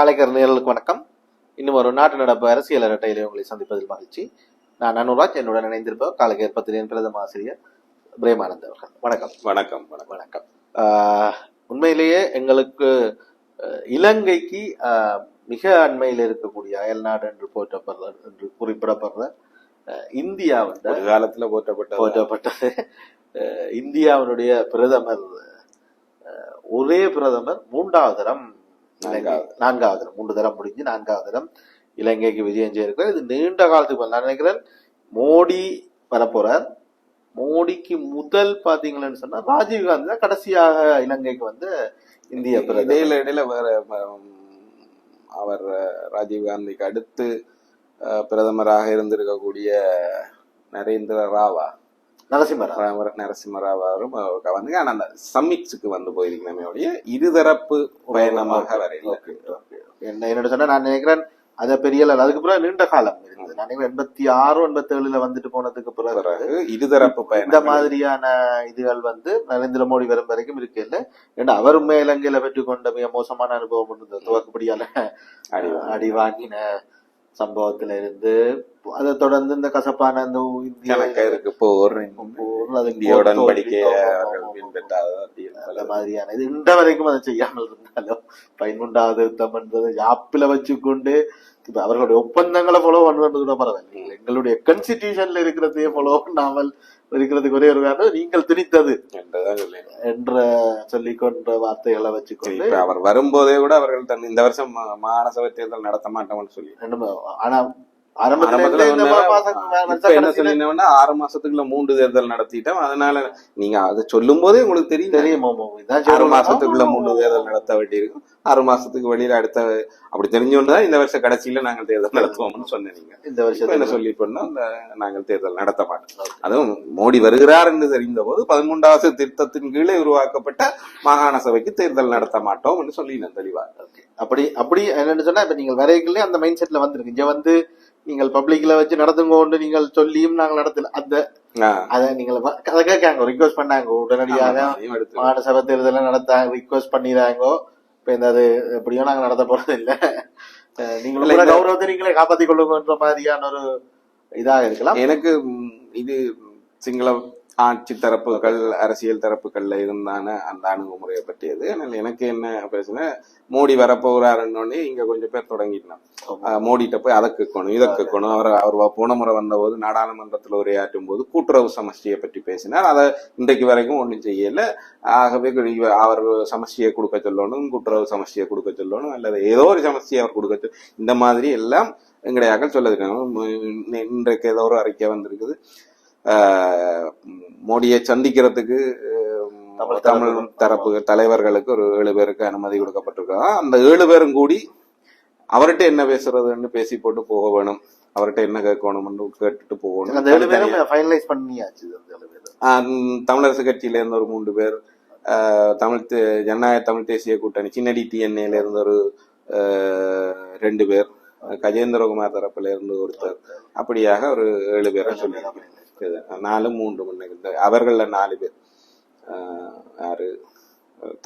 காலைக்கர் நேர்களுக்கு வணக்கம். இன்னும் ஒரு நாட்டு நடப்பு அரசியல் இரட்டையிலே உங்களை சந்திப்பதில் மகிழ்ச்சி. நான் அனுராஜ் என்னுடன் இணைந்திருப்பவர் காலைக்கர் பத்திரிகையின் பிரதம ஆசிரியர் பிரேமானந்த் அவர்கள். வணக்கம். வணக்கம் வணக்கம். உண்மையிலேயே எங்களுக்கு இலங்கைக்கு மிக அண்மையில் இருக்கக்கூடிய அயல்நாடு என்று போற்றப்படுற என்று குறிப்பிடப்படுற இந்தியா வந்து காலத்துல போற்றப்பட்ட போற்றப்பட்டது. இந்தியாவினுடைய பிரதமர் ஒரே பிரதமர் மூன்றாவது தரம் நான்காவது. நான்காவது தரம் மூன்று தரம் முடிஞ்சு நான்காவது தரம் இலங்கைக்கு விஜயம் செய்திருக்கிறார் இது நீண்ட காலத்துக்கு. நான் நினைக்கிறேன் மோடி வரப்போறார் மோடிக்கு முதல் பாத்தீங்கன்னு சொன்னா ராஜீவ் காந்தி தான் கடைசியாக இலங்கைக்கு வந்து இந்திய இடையில இடையில வேற அவர் ராஜீவ் காந்திக்கு அடுத்து பிரதமராக இருந்திருக்கக்கூடிய நரேந்திர ராவா நரசிம்மராவ் ராம- நரசிம்ம ராவ் அவரும் வந்து ஆனா அந்த சம்மிட்ஸுக்கு வந்து போயிருக்கணுமே இருதரப்பு பயணமாக வரையில. என்ன என்னோட சொன்னா நான் நினைக்கிறேன் அத பெரிய அதுக்கு பிறகு நீண்ட காலம் இருந்தது. நான் எண்பத்தி ஆறு எண்பத்தி ஏழுல வந்துட்டு போனதுக்கு பிறகு இருதரப்பு இந்த பயணம் மாதிரியான இதுகள் வந்து நரேந்திர மோடி வரும் வரைக்கும் இருக்கு இல்ல ஏன்னா அவர் இலங்கையில பெற்றுக்கொண்ட மிக மோசமான அனுபவம் இருந்தது துவக்கப்படியால அடி அடி வாங்கின சம்பவத்துல இருந்து அதை தொடர்ந்து இந்த கசப்பான இந்த இந்திய போர் போர், பின்பற்றாத அந்த மாதிரியான இது. இந்த வரைக்கும் அதை செய்யாமல் இருந்தாலும் பதிமூன்றாவது யுத்தம் என்பதை யாப்பில வச்சுக்கொண்டு இப்ப அவர்களுடைய ஒப்பந்தங்களை ஃபாலோ கூட பரவாயில்லை. எங்களுடைய கான்ஸ்டிடியூஷன்ல இருக்கிறதையே ஃபாலோ பண்ணாமல் இருக்கிறதுக்கு ஒரே ஒரு காரணம் நீங்கள் திணித்தது என்ற சொல்லிக்கொண்ட வார்த்தைகளை வச்சுக்கொண்டு அவர் வரும்போதே கூட அவர்கள் தன் இந்த வருஷம் மா- மாகாண சபை தேர்தல் நடத்த மாட்டோம்னு சொல்லி. ஆனா ஆறு மாசத்துக்குள்ள மூன்று தேர்தல் நடத்திட்டோம். அதனால நீங்க அதை சொல்லும் போதே உங்களுக்கு தெரியும். தெரியும் ஆறு. மாசத்துக்குள்ள மூன்று தேர்தல் நடத்த வேண்டியிருக்கும். ஆறு மாசத்துக்கு வெளியில அடுத்த அப்படி தெரிஞ்சோண்டுதான் இந்த வருஷ கடைசியில நாங்கள் தேர்தல் நடத்துவோம்னு சொன்னீங்க இந்த இப்ப என்ன சொல்லி பண்ணோம் நாங்கள் தேர்தல் நடத்த மாட்டோம். அதுவும் மோடி வருகிறார் என்று தெரிந்த போது பதிமூன்றாவது திருத்தத்தின் கீழே உருவாக்கப்பட்ட மாகாண சபைக்கு தேர்தல் நடத்த மாட்டோம் என்று சொல்லினேன் தெளிவா. அப்படி அப்படி என்னன்னு சொன்னா இப்ப நீங்கள் வரைக்குள்ளே அந்த மைண்ட் செட்ல வந்திருக்கு. இங்க வந்து நீங்கள் பப்ளிக்ல வச்சு நடத்துங்கோண்டு நீங்கள் சொல்லியும் நாங்கள் நடத்தல. அந்த அத நீங்கள் அதை கேட்காங்க. ரிக்வஸ்ட் பண்ணாங்க. உடனடியாக மாகாண சபை தேர்தலை நடத்தாங்க ரிக்வஸ்ட் பண்ணிடுறாங்க? இப்ப இந்த அது எப்படியோ நாங்க நடத்த போறது இல்ல. நீங்களும் கௌரவத்தை நீங்களே காப்பாத்திக் கொள்ளுங்கன்ற மாதிரியான ஒரு இதாக இருக்கலாம். எனக்கு இது சிங்கள ஆட்சி தரப்புகள் அரசியல் தரப்புகள்ல இருந்தான அந்த அணுகுமுறையை பற்றியது. ஆனால் எனக்கு என்ன பிரச்சனை? மோடி வரப்போகிறாருன்னொடனே இங்க கொஞ்சம் பேர் தொடங்கிட்டான் மோடிட்ட போய் அதை கேட்கணும் இதை கேட்கணும் அவர் அவர் போன முறை வந்தபோது நாடாளுமன்றத்தில் உரையாற்றும் போது கூட்டுறவு சமஷ்டியை பற்றி பேசினார். அதை இன்றைக்கு வரைக்கும் ஒன்றும் செய்யல. ஆகவே அவர் சமஷ்டியை கொடுக்க சொல்லணும் கூட்டுறவு சமஷ்டியை கொடுக்க சொல்லணும் அல்லது ஏதோ ஒரு சமஷ்டியை அவர் கொடுக்க சொல் இந்த மாதிரி எல்லாம் எங்களுடைய அகல் சொல்லிருக்காங்க இன்றைக்கு ஏதோ ஒரு அறிக்கை வந்திருக்குது. மோடியை சந்திக்கிறதுக்கு தமிழ் தரப்பு. தலைவர்களுக்கு ஒரு ஏழு பேருக்கு அனுமதி கொடுக்கப்பட்டிருக்கா அந்த ஏழு பேரும் கூடி அவர்கிட்ட என்ன பேசுறதுன்னு பேசி போட்டு போக வேணும். அவர்கிட்ட என்ன கேட்கணும்னு கேட்டுட்டு போகணும். அந்த ஏழு பேரும் ஃபைனலைஸ் பண்ணியாச்சு தமிழரசு ஒரு மூன்று பேர் தமிழ் ஜனநாயக தமிழ் தேசிய கூட்டணி சின்னடி டிஎன்ஏல இருந்து ஒரு ரெண்டு பேர் கஜேந்திரகுமார் தரப்புல இருந்து ஒருத்தர். அப்படியாக ஒரு ஏழு பேரை சொல்லி நாலு மூன்று முன்ன அவர்கள நாலு பேர். யாரு?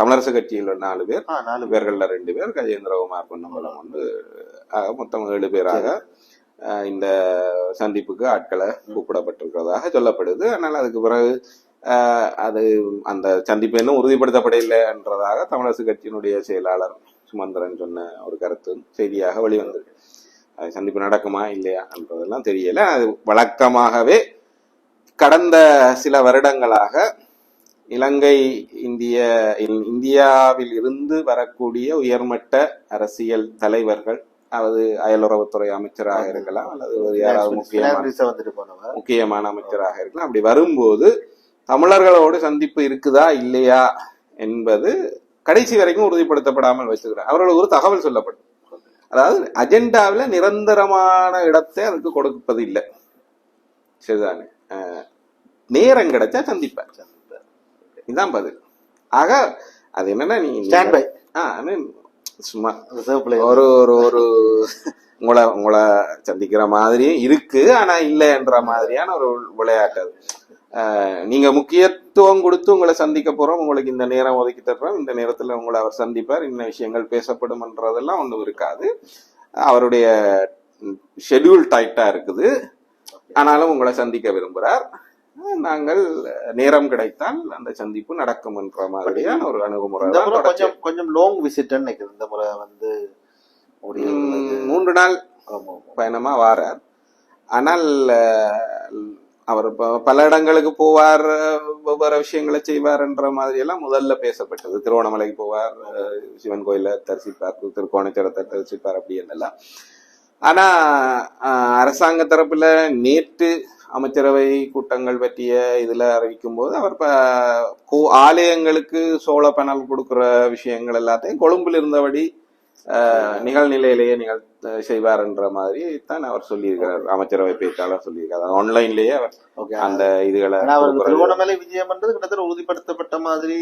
தமிழரசு கட்சியில் நாலு பேர். நாலு பேர். இவர்கள்ல ரெண்டு பேர். கஜேந்திரகுமார் பொன்னம்பலம் வந்து ஆக மொத்தம் ஏழு பேராக இந்த சந்திப்புக்கு ஆட்களை கூப்பிடப்பட்டிருக்கிறதாக சொல்லப்படுது. ஆனால் அதுக்கு பிறகு அது அந்த சந்திப்பு இன்னும் உறுதிப்படுத்தப்படவில்லைன்றதாக தமிழரசு கட்சியினுடைய செயலாளர் சுமந்திரன் சொன்ன ஒரு கருத்து செய்தியாக வெளிவந்திருக்கு. அது சந்திப்பு நடக்குமா இல்லையா என்றதெல்லாம் தெரியல. அது வழக்கமாகவே கடந்த சில வருடங்களாக இலங்கை இந்திய இந்தியாவில் இருந்து வரக்கூடிய உயர்மட்ட அரசியல் தலைவர்கள் அதாவது அயலுறவுத்துறை அமைச்சராக இருக்கலாம் அல்லது ஒரு யாராவது முக்கியமான முக்கியமான அமைச்சராக இருக்கலாம். அப்படி வரும்போது தமிழர்களோடு சந்திப்பு இருக்குதா இல்லையா என்பது கடைசி வரைக்கும் உறுதிப்படுத்தப்படாமல் வச்சிருக்கிறார். அவர்களுக்கு ஒரு தகவல் சொல்லப்படும். அதாவது அஜெண்டாவில் நிரந்தரமான இடத்தை அதுக்கு கொடுப்பது இல்லை சரிதானே நேரம் கிடைச்சா சந்திப்பார். இதுதான் பதில். ஆக அது என்னன்னா நீ stand by ah, I mean, சும்மா ஒரு ஒரு ஒரு உங்களை உங்களை சந்திக்கிற மாதிரியும் இருக்கு ஆனா இல்லைன்ற மாதிரியான ஒரு விளையாட்டு அது. நீங்க முக்கியத்துவம் கொடுத்து உங்களை சந்திக்க போறோம் உங்களுக்கு இந்த நேரம் ஒதுக்கி தர்றோம் இந்த நேரத்துல உங்களை அவர் சந்திப்பார் இன்ன விஷயங்கள் பேசப்படும்ன்றதெல்லாம் ஒண்ணும் இருக்காது. அவருடைய ஷெட்யூல் டைட்டா இருக்குது. ஆனாலும் உங்களை சந்திக்க விரும்புகிறார் நாங்கள் நேரம் கிடைத்தால் அந்த சந்திப்பு நடக்கும் என்ற மாதிரியான ஒரு அணுகுமுறை. கொஞ்சம் கொஞ்சம் லாங் விசிட் இந்த முறை வந்து மூன்று நாள் பயணமா வாரார். ஆனால் அவர் பல இடங்களுக்கு போவார் வெவ்வேறு விஷயங்களை செய்வார்ன்ற மாதிரி எல்லாம் முதல்ல பேசப்பட்டது. திருவண்ணாமலைக்கு போவார் சிவன் கோயில தரிசிப்பார் திருக்கோணச்சரத்தை தரிசிப்பார் அப்படி என்னெல்லாம் ஆனா அரசாங்க தரப்புல நேற்று அமைச்சரவை கூட்டங்கள் பற்றிய இதுல அறிவிக்கும் போது அவர் ப- கோ- ஆலயங்களுக்கு சோழ பணல் கொடுக்கிற விஷயங்கள் எல்லாத்தையும் கொழும்பில் இருந்தபடி நிகழ்நிலையிலேயே நிகழ் செய்வார்ன்ற மாதிரி தான் அவர் சொல்லியிருக்கிறார் அமைச்சரவை பேச்சாளர் சொல்லியிருக்காரு ஆன்லைன்லயே அவர் ஓகே அந்த இதுகளை. திருவண்ணாமலை விஜயம் பண்றது கிட்டத்தட்ட உறுதிப்படுத்தப்பட்ட மாதிரி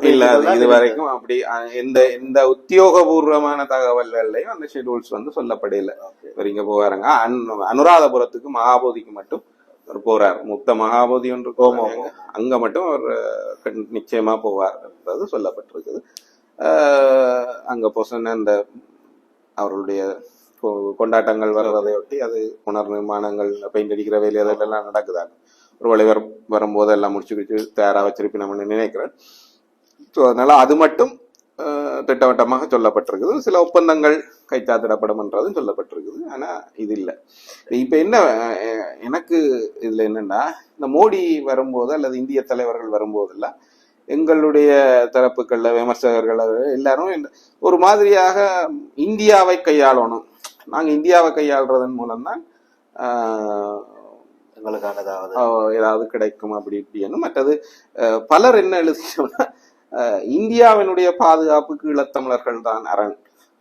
இல்ல இது வரைக்கும் அப்படி எந்த எந்த உத்தியோகபூர்வமான தகவல்கள்லயும் அந்த ஷெட்யூல்ஸ் வந்து சொல்லப்படையில இவர் இங்க போவாருங்க அனு- அனுராதபுரத்துக்கு மகாபோதிக்கு மட்டும் அவர் போறார். முக்த மகாபோதி ஒன்று. அங்க? மட்டும் அவர் நிச்சயமா போவார் என்றது சொல்லப்பட்டிருக்குது. அங்க பொசன அந்த அவர்களுடைய கொ- கொண்டாட்டங்கள் வர்றதையொட்டி அது புனர் நிர்மாணங்கள் பெயிண்ட் அடிக்கிற வேலை அதெல்லாம் நடக்குதாங்க. ஒரு வழி வரும் வரும்போது எல்லாம் முடிச்சு வச்சு தயாரா வச்சிருப்பினோம்னு நினைக்கிறேன். ஸோ அதனால அது மட்டும் திட்டவட்டமாக சொல்லப்பட்டிருக்குது. சில ஒப்பந்தங்கள் கைச்சாத்திடப்படும் என்றதும் சொல்லப்பட்டிருக்குது. ஆனா இது இல்லை. இப்ப என்ன எனக்கு இதுல என்னன்னா இந்த மோடி வரும்போது அல்லது இந்திய தலைவர்கள் வரும்போதெல்லாம் எங்களுடைய தரப்புகள்ல விமர்சகர்கள் எல்லாரும் ஒரு மாதிரியாக இந்தியாவை கையாளணும். நாங்க இந்தியாவை கையாளுறதன் மூலம்தான் ஆஹ் ஏதாவது கிடைக்கும் அப்படி இப்படின்னு. மற்றது பலர் என்ன எழுதினா இந்தியாவினுடைய பாதுகாப்புக்கு ஈழத்தமிழர்கள் தான் அரண்.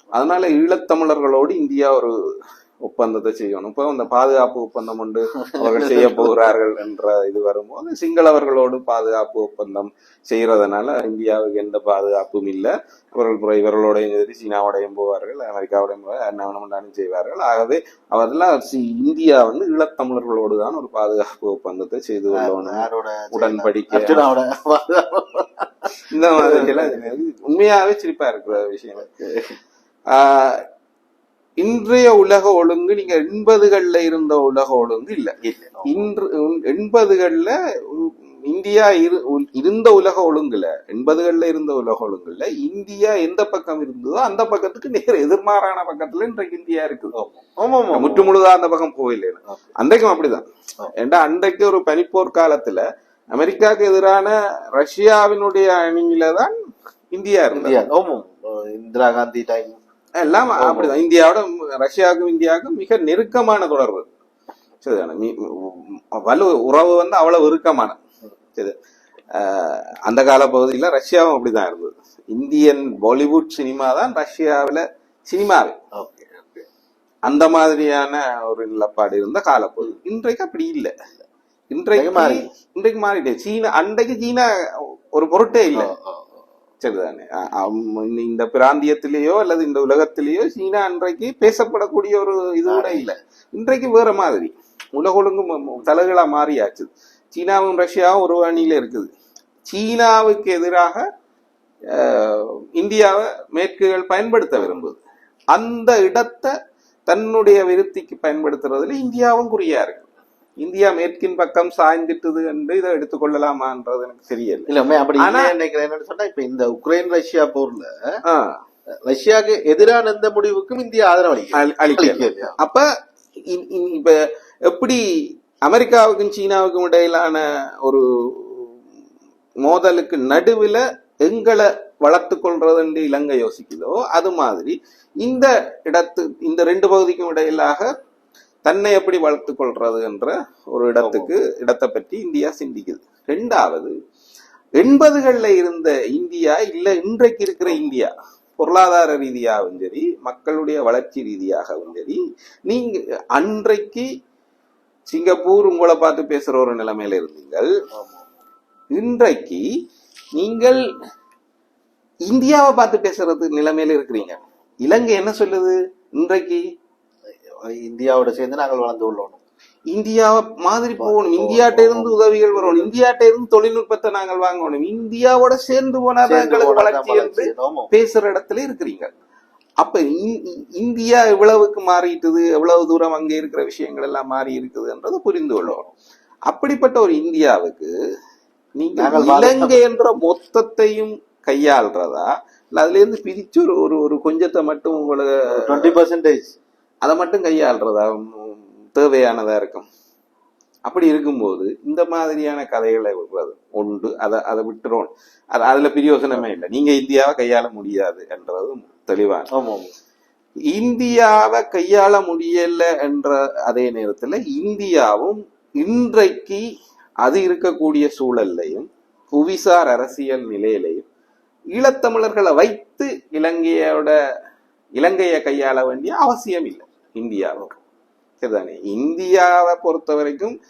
அதனால ஈழத்தமிழர்களோடு இந்தியா ஒரு ஒப்பந்தத்தை செய்யணும். இப்போ அந்த பாதுகாப்பு ஒப்பந்தம் ஒன்று அவர்கள் செய்ய போகிறார்கள் என்ற இது வரும்போது சிங்களவர்களோடு பாதுகாப்பு ஒப்பந்தம் செய்யறதுனால இந்தியாவுக்கு எந்த பாதுகாப்பும் இல்லை. அவர்கள் புற- இவர்களோடையும் சரி சீனாவோடையும் போவார்கள் அமெரிக்காவோடையும் வேணும்னாலும் செய்வார்கள். ஆகவே அவரெல்லாம் சி- இந்தியா வந்து ஈழத்தமிழர்களோடு தான் ஒரு பாதுகாப்பு ஒப்பந்தத்தை செய்து கொள்ளணும். உடன்படிக்கை இந்த மாதிரி எல்லாம் இது உண்மையாவே சிரிப்பா இருக்கிற விஷயம் இன்றைய உலக ஒழுங்கு நீங்க எண்பதுகள்ல இருந்த உலக ஒழுங்கு இல்ல. இன்று எண்பதுகள்ல இந்தியா இரு- இருந்த உலக ஒழுங்குல எண்பதுகள்ல இருந்த உலக ஒழுங்குல இந்தியா எந்த பக்கம் இருந்ததோ அந்த பக்கத்துக்கு நேர் எதிர்மாறான பக்கத்துல இன்றைக்கு இந்தியா இருக்குது. முற்று முழுதா அந்த பக்கம் போகல அன்றைக்கும் அப்படிதான். ஏண்டா அன்றைக்கு ஒரு பனிப்போர் காலத்துல அமெரிக்காவுக்கு எதிரான ரஷ்யாவினுடைய அணியில தான் இந்தியா இருந்தது. இந்தியா இந்திரா காந்தி டைம் எல்லாம் அப்படிதான். இந்தியாவோட ரஷ்யாவுக்கும் இந்தியாவுக்கும் மிக நெருக்கமான தொடர்பு. மீ- வலு உறவு வந்து அவ்வளவு இறுக்கமான. சரி. அந்த கால பகுதியில ரஷ்யாவும் அப்படிதான் இருந்தது. இந்தியன் பாலிவுட் சினிமா தான் ரஷ்யாவுல சினிமாவே அந்த மாதிரியான ஒரு நிலப்பாடு இருந்த காலப்பகுதி. இன்றைக்கு அப்படி இல்லை. இன்றைக்கு மாறி. இன்றைக்கு மாறிட்டு. சீனா அன்றைக்கு சீனா ஒரு பொருட்டே இல்லை. சரிதானே? இந்த- பிராந்தியத்திலேயோ அல்லது இந்த உலகத்திலேயோ சீனா அன்றைக்கு பேசப்படக்கூடிய ஒரு இது கூட இல்லை. இன்றைக்கு வேற மாதிரி. உலக ஒழுங்கு தலைகளா மாறியாச்சு. சீனாவும் ரஷ்யாவும் ஒரு அணியில இருக்குது. சீனாவுக்கு எதிராக இந்தியாவை மேற்குகள் பயன்படுத்த விரும்புது. அந்த இடத்தை தன்னுடைய விருத்திக்கு பயன்படுத்துறதுல இந்தியாவும் குறியா இருக்கு. இந்தியா மேற்கின் பக்கம் சாய்ந்துட்டுது என்று இதை எடுத்துக்கொள்ளலாமான்றது எனக்கு தெரியல. இல்ல அப்படி நினைக்கிறேன் சொன்னா இப்ப இந்த உக்ரைன் ரஷ்யா போர்ல ரஷ்யாவுக்கு எதிரான எந்த முடிவுக்கும் இந்தியா ஆதரவு அளிக்கல. அப்ப இப்ப எப்படி அமெரிக்காவுக்கும் சீனாவுக்கும் இடையிலான ஒரு மோதலுக்கு நடுவுல எங்களை வளர்த்து கொள்றதுன்னு இலங்கை யோசிக்குதோ அது மாதிரி இந்த இடத்து இந்த ரெண்டு பகுதிக்கும் இடையிலாக தன்னை எப்படி வளர்த்து கொள்றது என்ற ஒரு இடத்துக்கு இடத்தை பற்றி இந்தியா சிந்திக்குது. ரெண்டாவது எண்பதுகள்ல இருந்த இந்தியா இல்ல இன்றைக்கு இருக்கிற இந்தியா பொருளாதார ரீதியாகவும் சரி மக்களுடைய வளர்ச்சி ரீதியாகவும் சரி நீங்க அன்றைக்கு சிங்கப்பூர் உங்களை பார்த்து பேசுற ஒரு நிலைமையில இருந்தீங்கள். இன்றைக்கு நீங்கள் இந்தியாவை பார்த்து பேசுறது நிலைமையில இருக்கிறீங்க. இலங்கை என்ன சொல்லுது? இன்றைக்கு இந்தியாவோட சேர்ந்து நாங்கள் வளர்ந்து உள்ளோம். இந்தியாவை மாதிரி போகணும். இந்தியாட்ட இருந்து உதவிகள் வரணும். இந்தியாட்ட இருந்து தொழில்நுட்பத்தை நாங்கள் வாங்கணும் இந்தியாவோட சேர்ந்து சேர்ந்து எங்களுக்கு வளர்ச்சி என்று. பேசுற இடத்துல இருக்கிறீங்க. அப்ப இந்தியா எவ்வளவுக்கு மாறிட்டுது? எவ்வளவு தூரம் அங்க இருக்கிற விஷயங்கள் எல்லாம் மாறி இருக்குதுன்றதை புரிந்து கொள்ளணும் அப்படிப்பட்ட ஒரு இந்தியாவுக்கு நீங்க நாங்கள் இலங்கை என்ற மொத்தத்தையும் கையாள்றதா? இல்ல அதுல இருந்து பிரிச்சு ஒரு ஒரு கொஞ்சத்தை மட்டும் உங்களுக்கு 20% அதை மட்டும் கையாள்றதா? ம், தேவையானதா இருக்கும். அப்படி இருக்கும்போது இந்த மாதிரியான கதைகளை விடுறது உண்டு. அதை அதை விட்டுறோம். அது அதுல பிரயோசனமே இல்லை. நீங்க இந்தியாவை கையாள முடியாது என்றது தெளிவான. ஆமா, ஆமா. இந்தியாவை கையாள முடியல என்ற அதே நேரத்துல இந்தியாவும் இன்றைக்கு அது இருக்கக்கூடிய சூழல்லையும் புவிசார் அரசியல் நிலையிலையும் ஈழத்தமிழர்களை வைத்து இலங்கையோட இலங்கையை கையாள வேண்டிய அவசியம் இல்லை. இந்தியாவுக்கு சரிதானே? இந்தியாவை பொறுத்த வரைக்கும்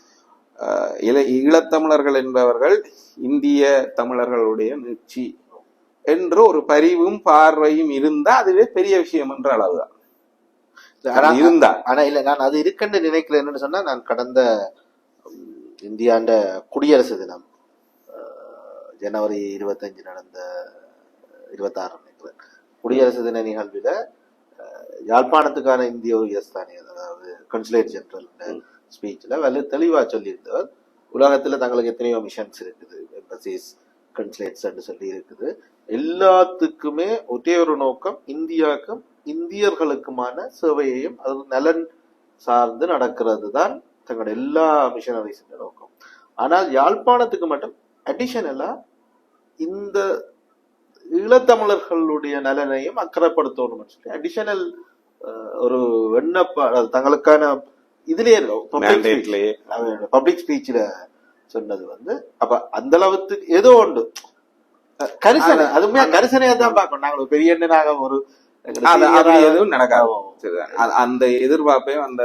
இல- ஈழத்தமிழர்கள் என்பவர்கள் இந்திய தமிழர்களுடைய நீட்சி என்ற ஒரு பரிவும் பார்வையும் இருந்தா அதுவே பெரிய விஷயம் என்ற அளவுதான். இருந்தா. ஆனா இல்ல நான் அது இருக்குன்னு நினைக்கல. என்னன்னு சொன்னா நான் கடந்த இந்தியாண்ட குடியரசு தினம் ஜனவரி இருபத்தஞ்சு நடந்த இருபத்தாறு நினைக்கிறேன். குடியரசு தின நிகழ்வில் யாழ்ப்பாணத்துக்கான இந்திய உயர்ஸ்தானியர் அதாவது கன்சுலேட் ஜெனரல் ஸ்பீச்ல வலு தெளிவா சொல்லியிருந்தவர் உலகத்துல தங்களுக்கு எத்தனையோ மிஷன்ஸ் இருக்குது எம்பசிஸ் கன்சுலேட்ஸ் சொல்லி இருக்குது. எல்லாத்துக்குமே ஒரே ஒரு நோக்கம் இந்தியாவுக்கும் இந்தியர்களுக்குமான சேவையையும் அது நலன் சார்ந்து நடக்கிறது தான் தங்களோட எல்லா மிஷனரிஸ் நோக்கம். ஆனால் யாழ்ப்பாணத்துக்கு மட்டும் அடிஷனலா இந்த ஈழத்தமிழர்களுடைய நலனையும் அக்கறைப்படுத்தணும் சொல்லி அடிஷனல் ஒரு விண்ணப்ப தங்களுக்கான இதுலயே பப்ளிக் ஸ்பீச்ல சொன்னது வந்து அப்ப அந்த அளவுக்கு ஏதோ உண்டு அஹ் கரிசனை அதுவுமே கரிசனையா தான் பார்க்கணும். நாங்க ஒரு பெரிய எண்ணனாக ஒரு எதுவும் நடக்காது. அந்த எதிர்பார்ப்பையும் அந்த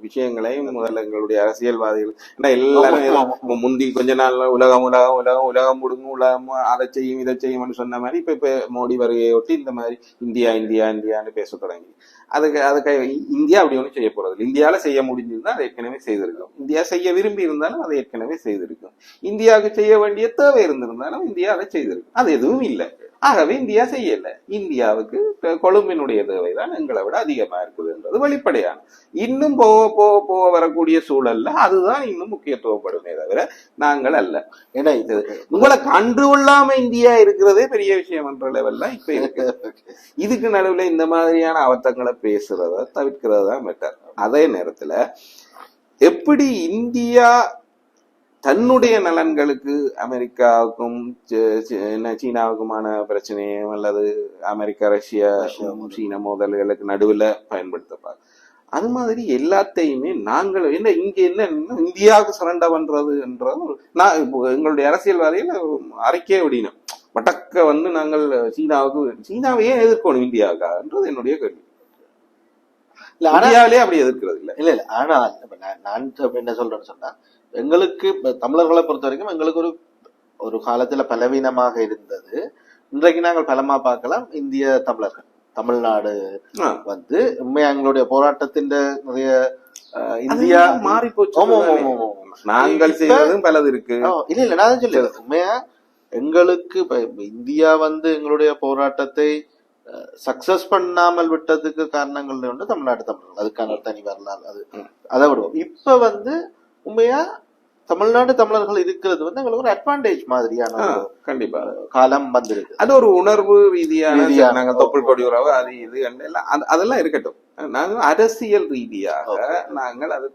விஷயங்களையும் முதல்ல எங்களுடைய அரசியல்வாதிகள் ஏன்னா எல்லாரும் முந்தி கொஞ்ச நாள் உலகம் உலகம் உலகம் உலகம் முடுங்கும் உலகம் அதை செய்யும் இதை செய்யும்னு சொன்ன மாதிரி இப்ப இப்ப மோடி வருகையொட்டி இந்த மாதிரி இந்தியா இந்தியா இந்தியான்னு பேச தொடங்கி. அதுக்கு அதுக்கு இந்தியா அப்படி ஒன்றும் செய்ய போறது இல்லை. இந்தியால செய்ய முடிஞ்சிருந்தா அதை ஏற்கனவே செய்திருக்கும். இந்தியா செய்ய விரும்பி இருந்தாலும் அதை ஏற்கனவே செய்திருக்கும். இந்தியாவுக்கு செய்ய வேண்டிய தேவை இருந்திருந்தாலும் இந்தியா அதை செய்திருக்கும். அது எதுவும் இல்லை. ஆகவே இந்தியா செய்யல. இந்தியாவுக்கு கொழும்பினுடைய தேவை தான் எங்களை விட அதிகமா இருக்குதுன்றது வெளிப்படையான. இன்னும் போக போக போக வரக்கூடிய சூழல்ல அதுதான் இன்னும் முக்கியத்துவப்படுமே தவிர நாங்கள் அல்ல. ஏன்னா இது உங்களை கண்டு கொள்ளாம இந்தியா இருக்கிறதே பெரிய விஷயம் என்ற லெவல்ல இப்ப இருக்கு. இதுக்கு நடுவுல இந்த மாதிரியான அவத்தங்களை பேசுறத தவிர்க்கிறது தான் பெட்டர் அதே நேரத்துல எப்படி இந்தியா தன்னுடைய நலன்களுக்கு அமெரிக்காவுக்கும் சீனாவுக்குமான பிரச்சனையும் அல்லது அமெரிக்கா ரஷ்யா. சீன மோதல்களுக்கு நடுவுல பயன்படுத்தப்பாங்க அது மாதிரி எல்லாத்தையுமே நாங்கள் என்ன இங்க என்ன இந்தியாவுக்கு சரண்டர் பண்றதுன்றது நான் இப்போ எங்களுடைய அரசியல்வாதிகள் அறிக்கையை விடணும். வடக்க வந்து நாங்கள் சீனாவுக்கு சீனாவை ஏன் எதிர்க்கணும் இந்தியாவுக்காகன்றது என்னுடைய கேள்வி. இந்தியாவிலே அப்படி எதிர்க்கிறது இல்ல. இல்ல இல்ல ஆனால் நான் என்ன சொல்றேன்னு சொன்னா எங்களுக்கு தமிழர்களை பொறுத்த வரைக்கும் எங்களுக்கு ஒரு ஒரு காலத்துல பலவீனமாக இருந்தது. இன்றைக்கு நாங்கள் பலமா பார்க்கலாம். இந்திய தமிழர்கள் தமிழ்நாடு. வந்து உண்மையா எங்களுடைய போராட்டத்தின் நிறைய இந்தியா மாறி போச்சு. நாங்கள் செய்வதும் பலது இருக்கு. இல்ல இல்ல நான் சொல்லல உண்மையா எங்களுக்கு இந்தியா வந்து எங்களுடைய போராட்டத்தை சக்சஸ் பண்ணாமல் விட்டதுக்கு காரணங்கள் வந்து தமிழ்நாட்டு தமிழர்கள். அதுக்கான தனி வரலாறு அது அதை விடுவோம். இப்ப வந்து உண்மையா? தமிழ்நாடு தமிழர்கள் இருக்கிறது வந்து எங்களுக்கு ஒரு அட்வான்டேஜ் மாதிரியான கண்டிப்பா. காலம் வந்திருக்கு. அது ஒரு உணர்வு ரீதியான. நாங்க தொப்புள் கொடி உறவு அது இது அதெல்லாம் இருக்கட்டும். நாங்க அரசியல் ரீதியாக நாங்கள் அது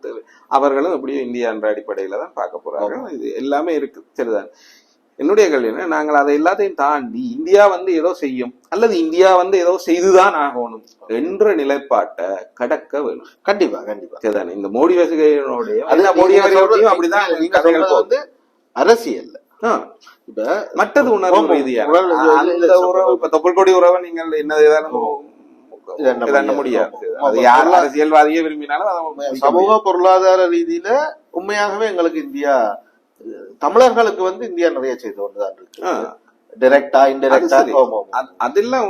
அவர்களும் எப்படியும் இந்தியா என்ற அடிப்படையில தான் பார்க்க போறாங்க இது எல்லாமே இருக்கு. சரிதான். என்னுடைய கேள்வி என்ன? நாங்கள் அதை எல்லாத்தையும் தாண்டி இந்தியா வந்து ஏதோ செய்யும் அல்லது இந்தியா வந்து ஏதோ செய்துதான் ஆகணும் என்ற நிலைப்பாட்டை கடக்க வேணும் கண்டிப்பா கண்டிப்பா. சரிதானே இந்த மோடி வசகையினுடைய மோடி அப்படிதான். வந்து அரசியல். இப்ப மற்றது உணர்வு ஆமா, ரீதியா? உணர்வு ரீதியா அந்த உறவு இப்ப தொப்புள் கொடி உறவை நீங்கள் என்ன அரசியல்வாதியே விரும்பினாலும் சமூக. பொருளாதார ரீதியில உண்மையாகவே எங்களுக்கு இந்தியா தமிழர்களுக்கு வந்து இந்தியா நிறைய செய்து கொண்டுதான் இருக்கு. டைரக்டா இன்டைரக்டா அதெல்லாம்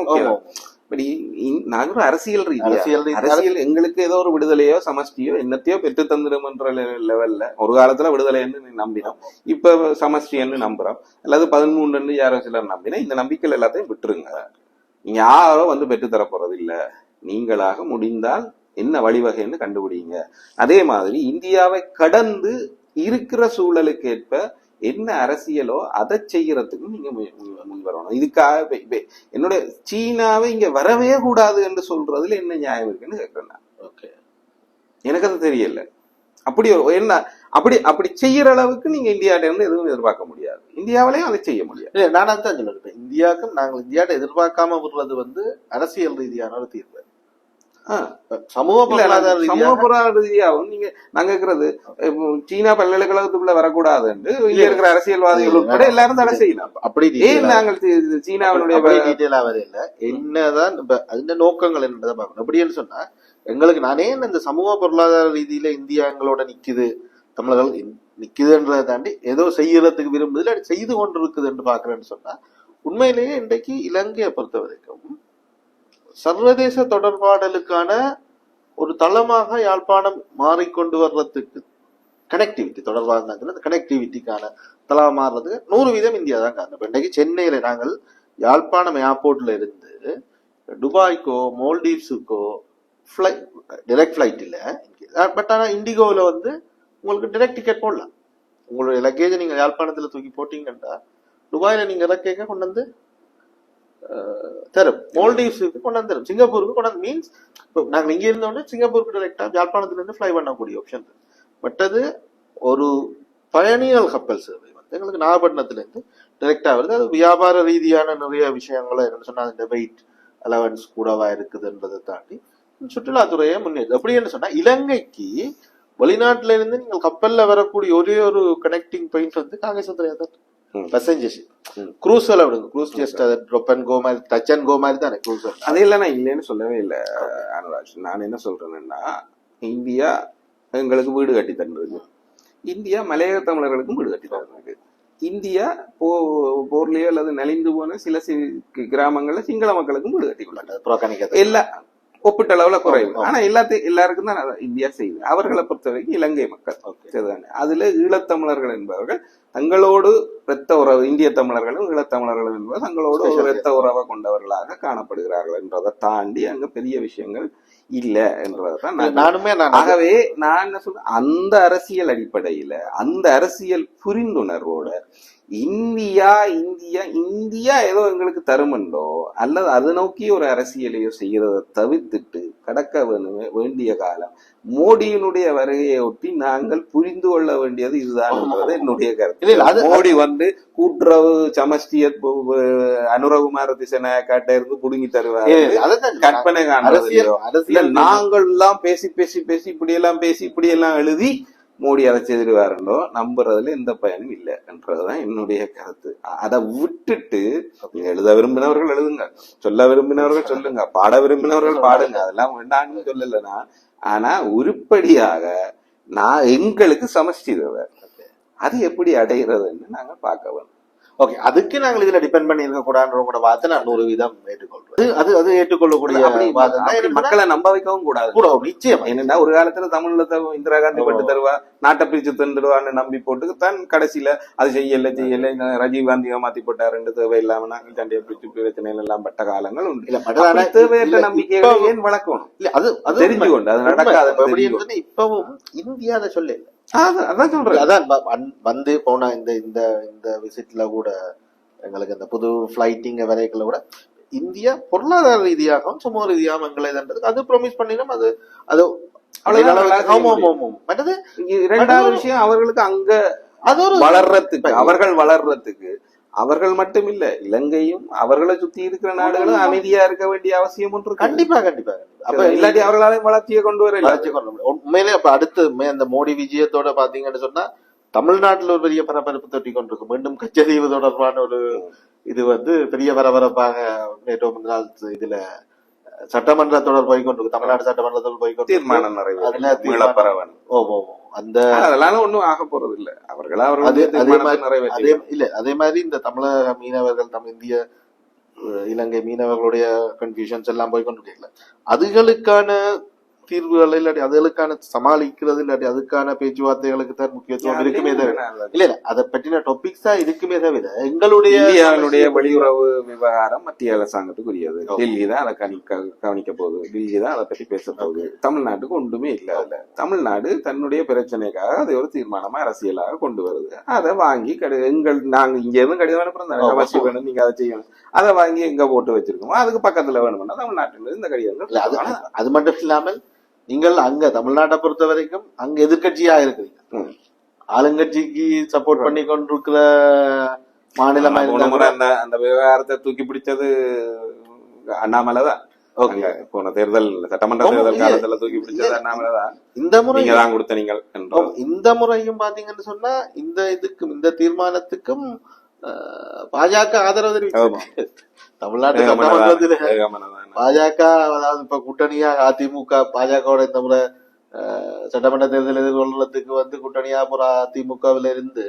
நாங்க ஒரு அரசியல் அரசியல் அரசியல் எங்களுக்கு ஏதோ ஒரு விடுதலையோ சமஷ்டியோ என்னத்தையோ பெற்று தந்துடும்ன்ற லெவல்ல ஒரு காலத்துல விடுதலைன்னு நம்பினோம். இப்ப சமஷ்டின்னு நம்புறோம். அல்லது பதிமூணுன்னு யாரோ சிலர் நம்பினா இந்த நம்பிக்கைகள் எல்லாத்தையும் விட்டுருங்க. நீங்க யாரோ வந்து பெற்று தர போறது இல்ல. நீங்களாக முடிந்தால் என்ன வழிவகைன்னு கண்டுபிடிங்க. அதே மாதிரி இந்தியாவை கடந்து இருக்கிற சூழலுக்கு ஏற்ப என்ன அரசியலோ அதை செய்யறதுக்கு நீங்க முன் வரணும். இதுக்காக இப்ப- இப்ப என்னோட சீனாவை இங்க வரவே கூடாது என்று சொல்றதுல என்ன நியாயம் இருக்குன்னு கேட்கிறேன் நான். ஓகே. எனக்கு அது தெரியல. அப்படி என்ன அப்படி அப்படி செய்யற அளவுக்கு நீங்க இந்தியாட்ட இருந்து எதுவும் எதிர்பார்க்க முடியாது. இந்தியாவிலையும் அதை செய்ய முடியாது. இல்ல நான் அதான் சொல்லுறேன் இப்ப இந்தியாவுக்கும் நாங்கள் இந்தியாட்ட எதிர்பார்க்காம விடுறது வந்து அரசியல் ரீதியான ஒரு தீர்வு. சமூக இல்ல, பொருளாதார சமூக பொருளாதார ரீதியாகவும் நீங்க நாங்க இருக்கிறது சீனா பல்கலைக்கழகத்துக்குள்ள வரக்கூடாது என்று இங்க இருக்கிற அரசியல்வாதிகள் உட்பட எல்லாரும் தடை செய்யலாம். அப்படி ஏன் நாங்கள் சீனாவினுடைய அப்படி டீட்டெயிலா வரையில என்னதான் இப்ப அந்த நோக்கங்கள் என்னதான் பார்க்கணும். எப்படின்னு சொன்னா எங்களுக்கு நானே இந்த சமூக பொருளாதார ரீதியில இந்தியா எங்களோட நிக்குது தமிழர்கள் நிக்குதுன்றதை தாண்டி ஏதோ செய்யறதுக்கு விரும்புது இல்ல செய்து கொண்டிருக்குது என்று பாக்குறேன்னு சொன்னா உண்மையிலேயே இன்றைக்கு இலங்கையை பொறுத்த வரைக்கும் சர்வதேச தொடர்பாடலுக்கான ஒரு தளமாக யாழ்ப்பாணம் மாறிக்கொண்டு வர்றதுக்கு கனெக்டிவிட்டி தொடர்பாக அந்த கனெக்டிவிட்டிக்கான தளம் மாறுறதுக்கு நூறு வீதம் இந்தியா தான் காரணம் இன்றைக்கு சென்னையில் நாங்கள் யாழ்ப்பாணம் ஏர்போர்ட்ல இருந்து துபாய்க்கோ மோல்டீவ்ஸுக்கோ ஃப்ளைட் டிரெக்ட் ஃப்ளைட் இல்லை. பட் ஆனால் இண்டிகோவில் வந்து உங்களுக்கு டிரெக்ட் டிக்கெட் போடலாம். உங்களுடைய லக்கேஜை நீங்கள் யாழ்ப்பாணத்தில் தூக்கி போட்டீங்கன்னா துபாயில் நீங்கள் இறக்கேக்க கொண்டு வந்து தரும். மோல்டீவ்ஸுக்கு கொண்டாந்து தரும். சிங்கப்பூருக்கு கொண்டாந்து மீன்ஸ் இப்போ நாங்கள் இங்கே இருந்தோடனே சிங்கப்பூருக்கு டிரெக்டாக யாழ்ப்பாணத்துலேருந்து ஃப்ளை பண்ணக்கூடிய ஆப்ஷன் பட்டது ஒரு பயணிகள் கப்பல் சேவை. வந்து எங்களுக்கு நாகப்பட்டினத்துலேருந்து டைரெக்டாக வருது. அது வியாபார ரீதியான நிறைய விஷயங்களை என்னென்னு சொன்னால் இந்த வெயிட் அலவன்ஸ் கூடவா இருக்குதுன்றதை தாண்டி சுற்றுலாத்துறையை முன்னேற்று அப்படின்னு சொன்னால் இலங்கைக்கு வெளிநாட்டுல இருந்து நீங்கள் கப்பல்ல வரக்கூடிய ஒரே ஒரு கனெக்டிங் பாயிண்ட் வந்து காங்கேசத்துறையா தான் பேசஞ்சர்ஸ் எல்லாம் விடுங்க க்ரூஸ் ஜஸ்ட் அதை ட்ராப் அண்ட் கோ மாதிரி டச் அண்ட் கோ மாதிரி தானே க்ரூஸ் அதையெல்லாம் நான் இல்லைன்னு சொல்லவே இல்லை அனுராஜ். நான் என்ன சொல்றேன்னா இந்தியா எங்களுக்கு வீடு கட்டி தந்துருக்கு இந்தியா மலையக தமிழர்களுக்கும் வீடு கட்டி தந்திருக்கு இந்தியா போ போர்லயோ அல்லது நலிந்து போன சில கிராமங்கள்ல சிங்கள மக்களுக்கும் வீடு கட்டி கொடுத்தாங்க புறக்கணிக்க எல்லா ஒப்பீட்டளவுல குறைவு. ஆனா எல்லாத்தையும் எல்லாருக்கும் தான் இந்தியா செய்யுது. அவர்களை பொறுத்த வரைக்கும் இலங்கை மக்கள். அதுல ஈழத்தமிழர்கள் என்பவர்கள் தங்களோடு இரத்த உறவு இந்திய தமிழர்களும் ஈழத்தமிழர்களும் என்பது தங்களோடு இரத்த உறவை கொண்டவர்களாக காணப்படுகிறார்கள் என்றதை தாண்டி அங்க பெரிய விஷயங்கள் இல்ல என்றதான் நான் நானுமே நான் ஆகவே நான் என்ன சொல்றேன் அந்த அரசியல் அடிப்படையில அந்த அரசியல் புரிந்துணர்வோட இந்தியா இந்தியா இந்தியா ஏதோ எங்களுக்கு தருமண்டோ அல்லது அது நோக்கி ஒரு அரசியலையோ செய்யறதை தவிர்த்துட்டு கடக்க வேண்டிய காலம் மோடியினுடைய வருகையை ஒட்டி நாங்கள் புரிந்து கொள்ள வேண்டியது இதுதான் என்பது என்னுடைய கருத்து. மோடி வந்து கூட்டுறவு சமஷ்டிய அனுரகுமார திசநாயக்காட்ட இருந்து புடுங்கி தருவாரு. கற்பனை அரசியல் நாங்கள் எல்லாம் பேசி பேசி பேசி இப்படி எல்லாம் பேசி இப்படி எல்லாம் எழுதி மோடி அதை செய்திருவாருண்டோ நம்புறதுல எந்த பயனும் இல்லை என்றதுதான் என்னுடைய கருத்து. அதை விட்டுட்டு எழுத விரும்பினவர்கள் எழுதுங்க. சொல்ல விரும்பினவர்கள் சொல்லுங்க. பாட விரும்பினவர்கள் பாடுங்க. அதெல்லாம் வேண்டாம்னு சொல்லலைன்னா ஆனா உருப்படியாக நான் எங்களுக்கு சமஷ்டி அது எப்படி அடைகிறதுன்னு நாங்க பார்க்க வேணும் ஓகே அதுக்கு நாங்கள் இதுல டிபெண்ட் பண்ணி இருக்க கூடாதுன்ற கூட வார்த்தை நான் நூறு வீதம் ஏற்றுக்கொள்றேன். அது- அது ஏற்றுக்கொள்ளக்கூடிய மக்களை நம்ப வைக்கவும் கூடாது. கூட நிச்சயம். என்னன்னா ஒரு காலத்துல தமிழ்ல இந்திரா காந்தி பட்டு தருவா நாட்டை பிரிச்சு தந்துடுவான்னு நம்பி போட்டு தான் கடைசியில அது செய்யல செய்யல ராஜீவ் காந்தியை மாத்தி போட்டாருன்னு தேவை இல்லாம நாங்கள் சண்டையை பிரிச்சு பிரச்சனைகள் எல்லாம் பட்ட காலங்கள் உண்டு. இல்ல தேவையற்ற இப்பவும் ஏன் வளர்க்கணும்? இல்ல அது அது தெரிஞ்சு கொண்டு அது. நடக்காது இப்பவும் இந்தியா அதை சொல்ல இல்ல. அதான் சொல்றேன். அதான் வந்து போன இந்த இந்த இந்த விசிட்ல கூட எங்களுக்கு இந்த புது பிளைட்டிங் வரைக்கல கூட இந்தியா பொருளாதார ரீதியாகவும் சமூக ரீதியாகவும் எங்களை அது ப்ரொமிஸ் பண்ணிடும் அது அது. மற்றது இரண்டாவது விஷயம் அவர்களுக்கு அங்க அது ஒரு வளர்றதுக்கு அவர்கள் வளர்றதுக்கு அவர்கள் மட்டும் இல்ல இலங்கையும் அவர்களை சுத்தி இருக்கிற நாடுகளும் அமைதியா இருக்க வேண்டிய அவசியம் ஒன்று. கண்டிப்பா கண்டிப்பா. அப்ப இல்லாட்டி அவர்களாலையும் வளர்ச்சியை கொண்டு வர வளர்ச்சி கொண்டு வர. உண்மையிலே அப்ப அடுத்து இந்த மோடி விஜயத்தோட பாத்தீங்கன்னு சொன்னா தமிழ்நாட்டுல ஒரு பெரிய பரபரப்பு தொட்டி கொண்டிருக்கு மீண்டும் கச்சதீவு தொடர்பான ஒரு இது வந்து பெரிய பரபரப்பாக நேற்று இதுல சட்டமன்ற தொடர் போய் கொண்டிருக்கு தமிழ்நாடு சட்டமன்றத்தில் போய் கொண்டிருக்கு. தீர்மானம் நிறைவேறும் ஓ ஓ. அந்த அதெல்லாம் ஒண்ணும் ஆக போறது இல்ல அவர்களா அதே அவர்களுடைய அதே மாதிரி அதே இல்ல அதே மாதிரி இந்த தமிழக மீனவர்கள் தமிழ் இந்திய இலங்கை மீனவர்களுடைய கன்ஃபியூஷன்ஸ் எல்லாம் போய் கொண்டு அதுகளுக்கான தீர்வுகள் இல்லாட்டி அதுகளுக்கான சமாளிக்கிறது இல்லாட்டி அதுக்கான பேச்சுவார்த்தைகளுக்கு தான் முக்கியத்துவம் இருக்குமே தவிர. இல்ல இல்ல அதை பற்றின டாபிக்ஸ் தான் இருக்குமே தவிர எங்களுடைய இந்தியாவினுடைய வெளியுறவு விவகாரம் மத்திய அரசாங்கத்துக்குரியது. டெல்லி தான் அதை கணிக்க கவனிக்க போகுது. டெல்லி தான் அதை பத்தி பேச போகுது. தமிழ்நாட்டுக்கு ஒன்றுமே இல்ல அதுல. தமிழ்நாடு தன்னுடைய பிரச்சனைக்காக அதை ஒரு தீர்மானமா அரசியலாக கொண்டு வருது. அதை வாங்கி கடி எங்கள் நாங்க இங்க இருந்து கடிதம் அனுப்புறோம் அவசியம் வேணும் நீங்க அதை செய்யணும். அதை வாங்கி எங்க போட்டு வச்சிருக்கோம் அதுக்கு பக்கத்துல வேணும்னா தமிழ்நாட்டில இந்த இல்ல அது கடிதங்கள் அது மட்டும் இல்லாமல் நீங்கள் அங்க தமிழ்நாட்டை பொறுத்த வரைக்கும் அங்க எதிர்க்கட்சியா இருக்கிறீங்க. ஆளுங்கட்சிக்கு சப்போர்ட் பண்ணி கொண்டிருக்கிற மாநிலமா அந்த அந்த விவகாரத்தை தூக்கி பிடிச்சது அண்ணாமலை தான் போன தேர்தல் சட்டமன்ற தேர்தல். காலத்துல தூக்கி பிடிச்சது அண்ணாமலை தான் இந்த முறை தான் கொடுத்த நீங்கள் இந்த முறையும் பாத்தீங்கன்னு சொன்னா இந்த இதுக்கும் இந்த தீர்மானத்துக்கும் பாஜக ஆதரவு தெரிவிச்சு தமிழ்நாட்டு. பாஜக அதாவது இப்ப கூட்டணியா அதிமுக பாஜகவோட இந்த முறை சட்டமன்ற தேர்தல் எதிர்கொள்றதுக்கு வந்து கூட்டணியா போற அதிமுகவில இருந்து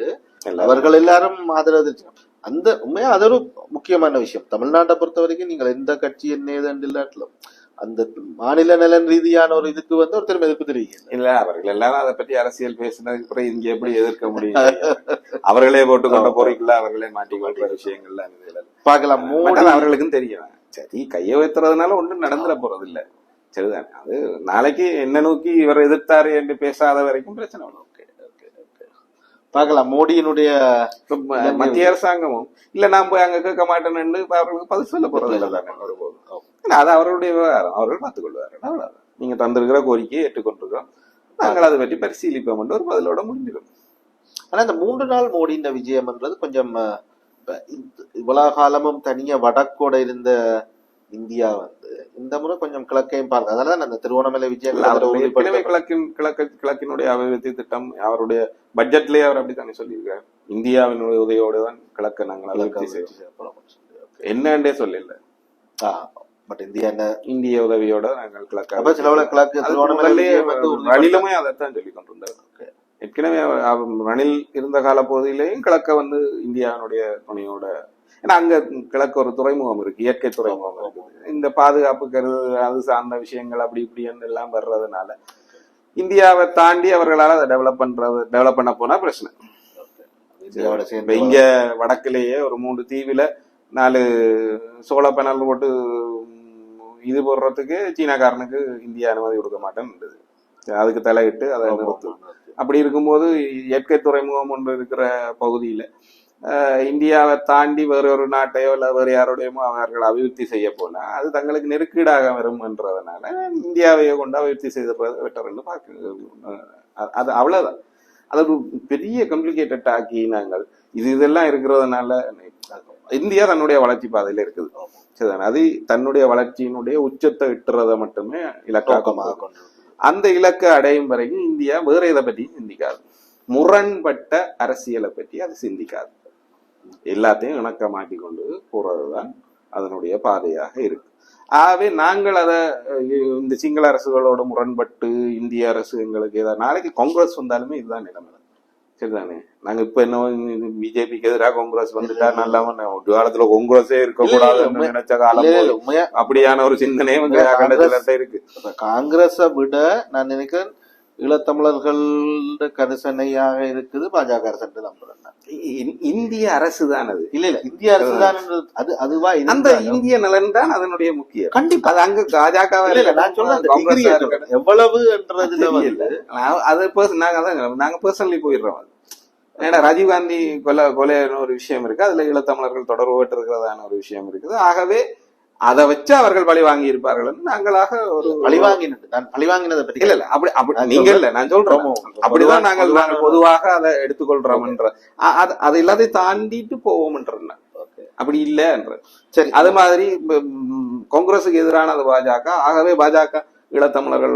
அவர்கள் எல்லாரும் ஆதரவு அந்த உண்மையா அது ஒரு முக்கியமான விஷயம். தமிழ்நாட்டை பொறுத்த வரைக்கும் நீங்கள் எந்த கட்சி என்ன ஏதென்று இல்லாட்டிலும் அந்த மாநில நலன் ரீதியான ஒரு இதுக்கு வந்து ஒருத்தர் எதிர்ப்பு தெரிவிக்கல. இல்ல அவர்கள் எல்லாரும் அதை பத்தி அரசியல் பேசினதுக்கு அப்புறம் இங்க எப்படி எதிர்க்க முடியும் அவர்களே போட்டு கொண்ட பொறிக்குள்ள அவர்களே மாட்டி கொள்ற விஷயங்கள்ல மோடி மோடி அவர்களுக்கும் தெரியும். சரி கைய வைத்துறதுனால ஒன்றும் நடந்துட போறது இல்ல சரிதான்? அது நாளைக்கு என்ன நோக்கி இவர் எதிர்த்தாரு என்று பேசாத வரைக்கும் பிரச்சனை வரும் பார்க்கலாம் மோடியினுடைய மத்திய அரசாங்கமும் இல்ல நான் போய் அங்க கேட்க மாட்டேன்னு அவர்களுக்கு பதில் சொல்ல போறது இல்லை தானே ஒருபோதும். அது அவர்களுடைய விவகாரம் அவர்கள் பார்த்துக் கொள்வார்கள் அவ்வளவுதான் நீங்க தந்திருக்கிற கோரிக்கையை ஏற்றுக்கொண்டிருக்கிறோம். நாங்கள் அதை பற்றி பரிசீலிப்போம் என்று ஒரு பதிலோட முடிஞ்சிடும் ஆனா இந்த மூன்று நாள் மோடியின் விஜயம்ன்றது கொஞ்சம் இவ்வளவு காலமும் தனியா வடக்கோட இருந்த இந்தியா வந்து இந்த முறை கொஞ்சம் கிழக்கையும் பார்க்க அதனாலதான் அந்த திருவண்ணாமலை விஜயம் அவருடைய கிழக்கின் கிழக்கு கிழக்கினுடைய அபிவிருத்தி திட்டம் அவருடைய பட்ஜெட்லயே அவர் அப்படித்தானே சொல்லியிருக்கார். இந்தியாவினுடைய உதவியோடு தான் கிழக்கை நாங்கள் என்னன்றே சொல்லல. பட் இந்தியா என்ன? இந்திய உதவியோட நாங்கள் கிழக்கு அப்ப சிலவள கிழக்கு ரணிலுமே அதைத்தான் சொல்லி கொண்டிருந்தார். ஏற்கனவே ரணில் இருந்த கால பகுதியிலேயும் கிழக்க வந்து இந்தியாவினுடைய துணையோட ஏன்னா அங்க கிழக்கு ஒரு துறைமுகம் இருக்கு இயற்கை துறைமுகம் இருக்குது இந்த பாதுகாப்பு கருது அது சார்ந்த விஷயங்கள் அப்படி இப்படின்னு எல்லாம் வர்றதுனால இந்தியாவை தாண்டி அவர்களால அதை டெவலப் பண்றது டெவலப் பண்ண போனா பிரச்சனை. இங்க வடக்குலயே ஒரு மூன்று தீவுல நாலு சோழ பேனல் போட்டு இது போடுறதுக்கு சீனாக்காரனுக்கு இந்தியா அனுமதி கொடுக்க மாட்டேன்னு அதுக்கு தலையிட்டு அதை நிறுத்து. அப்படி இருக்கும்போது இயற்கை துறைமுகம் ஒன்று இருக்கிற பகுதியில இந்தியாவை தாண்டி வேற ஒரு நாட்டையோ இல்ல வேற யாரோடையுமோ அவர்கள் அபிவிருத்தி செய்ய போனா அது தங்களுக்கு நெருக்கீடாக வரும் என்றதுனால இந்தியாவையே கொண்டு அபிவிருத்தி செய்து வெட்டர்னு பார்க்க அது அவ்வளவுதான். அது ஒரு பெரிய கம்ப்ளிகேட்டட் ஆக்கி நாங்கள் இது இதெல்லாம் இருக்கிறதுனால இந்தியா தன்னுடைய வளர்ச்சி பாதையில இருக்குது. சரிதானே? அது தன்னுடைய வளர்ச்சியினுடைய உச்சத்தை எட்டுறதை மட்டுமே இலக்காக நோக்கமாக கொண்டு அந்த இலக்கை அடையும் வரைக்கும் இந்தியா வேற இதை பற்றி சிந்திக்காது. முரண்பட்ட அரசியலை பற்றி அது சிந்திக்காது. எல்லாத்தையும் இணக்க மாட்டிக்கொண்டு போறதுதான் அதனுடைய பாதையாக இருக்கு. ஆகவே நாங்கள் அதை இந்த சிங்கள அரசுகளோட முரண்பட்டு இந்திய அரசு எங்களுக்கு ஏதாவது நாளைக்கு காங்கிரஸ் வந்தாலுமே இதுதான் நிலைமை. சரிதானே? நாங்க இப்ப என்ன பிஜேபிக்கு எதிராக காங்கிரஸ் வந்துட்டா நல்லா காலத்துல காங்கிரஸே இருக்கக்கூடாதுன்னு உண்மை- நினைச்ச காலம் அப்படியான ஒரு சிந்தனையும் இருக்கு. காங்கிரஸை விட நான் நினைக்கிறேன் ஈழத்தமிழர்கள் கரிசனையாக இருக்குது பாஜக அரசு என்று நம்புறேன் இந்திய அரசு தான் அது இல்ல இல்ல இந்திய அரசு தான் அது அதுவா அந்த இந்திய நலன் தான் அதனுடைய முக்கியம் கண்டிப்பா அது அங்க நான். சொல்றேன். எவ்வளவு என்றதுல. வந்து அது pers- நாங்க அதான் நாங்க பர்சனலி போயிடுறோம் அது. ஏன்னா ராஜீவ்காந்தி கொலை கொலைன்னு ஒரு விஷயம் இருக்கு அதுல ஈழத்தமிழர்கள் தொடர்பு இருக்கிறதான ஒரு விஷயம் இருக்குது ஆகவே அதை வச்சு அவர்கள் பழி வாங்கி இருப்பார்கள் நாங்களாக ஒரு பழிவாங்கினது நான் பழிவாங்கினதை பத்தி இல்ல இல்ல அப்படி அப்படி நீங்க இல்ல நான் சொல்றேன். ஆமா. அப்படிதான் நாங்கள் நாங்கள் பொதுவாக அதை எடுத்துக்கொள்றோம்ன்ற அது- அது எல்லாத்தையும் தாண்டிட்டு போவோம்ன்றேன். அப்படி இல்லைன்ற சரி. அது மாதிரி காங்கிரசுக்கு எதிரானது பாஜக. ஆகவே பாஜக ஈழத்தமிழர்கள்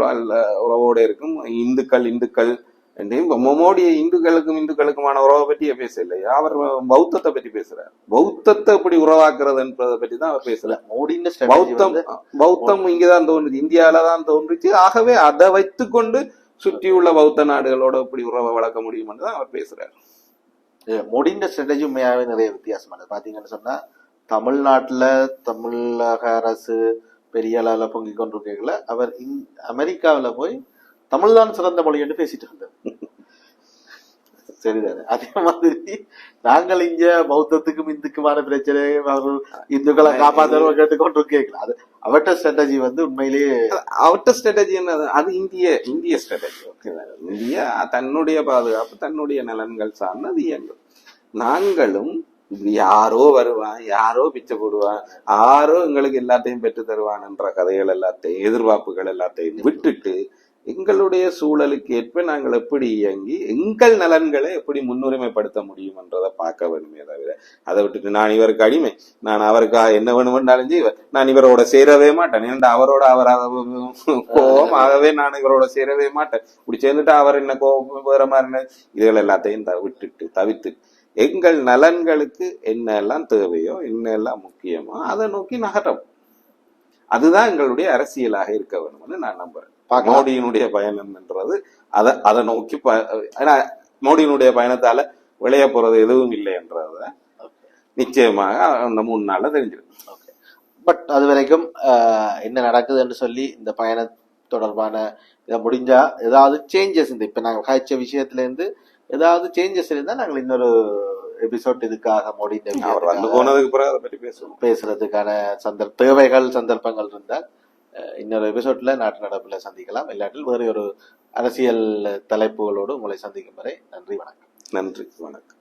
உறவோடு இருக்கும். இந்துக்கள் இந்துக்கள் மோடி இந்துக்களுக்கும் இந்துக்களுக்குமான உறவை பற்றியே பேசல அவர் பௌத்தத்தை பற்றி பேசுறார். பௌத்தத்தை எப்படி உறவாக்குறது என்பதை பற்றி தான் அவர் strategy பௌத்தம் பௌத்தம் இங்கதான் தோன்றுச்சு இந்தியாவில தான் தோன்றுச்சு. ஆகவே அதை வைத்துக்கொண்டு சுற்றியுள்ள பௌத்த நாடுகளோட எப்படி உறவை வளர்க்க முடியும்னு தான் அவர் பேசுறாரு. மோடியின் ஸ்ட்ராட்டஜி நிறைய வித்தியாசமானது பாத்தீங்கன்னு சொன்னா தமிழ்நாட்டுல தமிழக அரசு பெரிய அளவுல பொங்கி கொண்டிருக்கல அவர் இந்- அமெரிக்காவுல போய் தமிழ்தான் சிறந்த மொழி என்று பேசிட்டு இருந்தார். சரிதானே அதே மாதிரி நாங்கள் இங்க பௌத்தத்துக்கும் இந்துக்குமான பிரச்சனை அவர் இந்துக்களை காப்பாற்றணும் கேட்டு கொண்டிருக்கீங்களா அது அவர்கிட்ட ஸ்ட்ராட்டஜி வந்து உண்மையிலேயே அவர்கிட்ட ஸ்ட்ராட்டஜி என்னது அது இந்திய இந்திய ஸ்ட்ராட்டஜி இந்தியா தன்னுடைய பாதுகாப்பு தன்னுடைய நலன்கள் சார்ந்தது இயங்கும். நாங்களும் யாரோ வருவான் யாரோ பிச்சை போடுவான் யாரோ எங்களுக்கு எல்லாத்தையும் பெற்று தருவான்ன்ற கதைகள் எல்லாத்தையும் எதிர்பார்ப்புகள் எல்லாத்தையும் விட்டுட்டு எங்களுடைய சூழலுக்கு ஏற்ப நாங்கள் எப்படி இயங்கி எங்கள் நலன்களை எப்படி முன்னுரிமைப்படுத்த முடியும்ன்றதை பார்க்க வேணுமே தவிர அதை விட்டுட்டு நான் இவருக்கு அடிமை. நான் அவருக்கு என்ன வேணுமென்றாலும் செய்வேன். நான் இவரோட சேரவே மாட்டேன். ஏன்னா அவரோட அவர் கோபம் ஆகவே நான் இவரோட சேரவே மாட்டேன். இப்படி சேர்ந்துட்டு அவர் என்ன கோபம் வேற மாதிரி இதுகள் எல்லாத்தையும் த- விட்டுட்டு தவிர்த்து எங்கள் நலன்களுக்கு என்ன எல்லாம் தேவையோ என்ன எல்லாம் முக்கியமோ அதை நோக்கி நகரம் அதுதான் எங்களுடைய அரசியலாக இருக்க வேணும்னு நான் நம்புறேன். மோடியினுடைய பயணம் என்றது. அதை அதை நோக்கி ஏன்னா மோடியினுடைய பயணத்தால விளைய போறது எதுவும் இல்லை என்றத. நிச்சயமாக அந்த மூணு நாள்ல தெரிஞ்சிடும். பட் அது வரைக்கும் என்ன நடக்குதுன்னு சொல்லி இந்த பயண தொடர்பான இதை முடிஞ்சா ஏதாவது சேஞ்சஸ் இந்த இப்ப நாங்கள் காய்ச்ச விஷயத்துல இருந்து ஏதாவது சேஞ்சஸ் இருந்தா நாங்கள் இன்னொரு எபிசோட் இதுக்காக மோடி அவர் வந்து போனதுக்கு பிறகு அதை பற்றி பேசுவோம். பேசுறதுக்கான சந்தர்ப்ப தேவைகள் சந்தர்ப்பங்கள் இருந்தால் இன்னொரு எபிசோட்ல நாட்டு நடப்பில் சந்திக்கலாம். இல்லாட்டில் வேறு ஒரு அரசியல் தலைப்புகளோடு உங்களை சந்திக்கும் வரை நன்றி வணக்கம். நன்றி வணக்கம்.